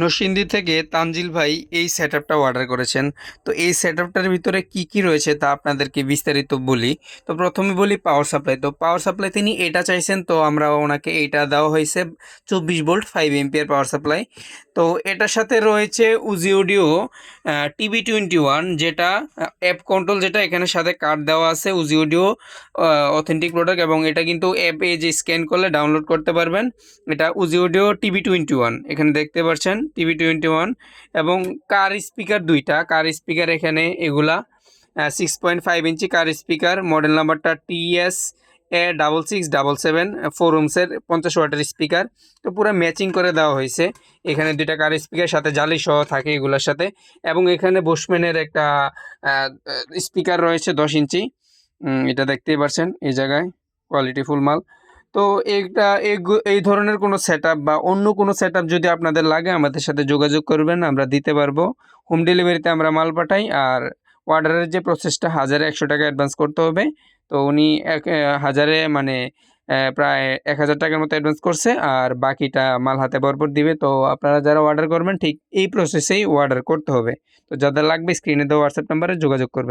নরসিংদী থেকে তানজিল ভাই এই সেট আপটা অর্ডার করেছেন। তো এই সেট আপটার ভিতরে কি কি রয়েছে তা আপনাদেরকে বিস্তারিত বলি। তো প্রথমে বলি পাওয়ার সাপ্লাই তো পাওয়ার সাপ্লাই তিনি এটা চাইছেন, তো আমরা ওনাকে এইটা দেওয়া হয়েছে চব্বিশ volt five ampere power supply তো এটার সাথে রয়েছে Uzi audio TV twenty one যেটা অ্যাপ কন্ট্রোল যেটা, এখানে সাথে কার্ড দেওয়া আছে উজি অডিও অথেন্টিক প্রোডাক্ট এবং এটা কিন্তু অ্যাপে যে স্ক্যান করলে ডাউনলোড করতে পারবেন। এটা Uzi audio TV twenty one এখানে দেখতে পাচ্ছেন। টিভি টোয়েন্টি ওয়ান এবং কার স্পিকার দুইটা। কার স্পিকার এখানে এগুলা six point five inch car speaker model নাম্বারটা T S A double six double seven four রুমসের পঞ্চাশ ওয়াটের স্পিকার। তো পুরো ম্যাচিং করে দেওয়া হয়েছে। এখানে দুইটা কার স্পিকার, সাথে জালি সহ থাকে এগুলোর সাথে। এবং এখানে বোসম্যানের একটা স্পিকার রয়েছে দশ ইঞ্চি। এটা দেখতেই পারছেন এই জায়গায় কোয়ালিটি ফুল মাল। তো এইটা, এই- ধরনের কোনো সেট বা অন্য কোনো সেট যদি আপনাদের লাগে, আমাদের সাথে যোগাযোগ করবেন, আমরা দিতে পারব। হোম ডেলিভারিতে আমরা মাল পাঠাই, আর অর্ডারের যে প্রসেসটা হাজারে একশো টাকা অ্যাডভান্স করতে হবে। তো উনি এক হাজারে মানে প্রায় এক হাজার টাকার মতো অ্যাডভান্স করছে, আর বাকিটা মাল হাতে বরবর দিবে। তো আপনারা যারা অর্ডার করবেন, ঠিক এই প্রসেসেই অর্ডার করতে হবে। তো যাদের লাগবে স্ক্রিনে দেওয়া হোয়াটসঅ্যাপ নাম্বারে যোগাযোগ করবেন।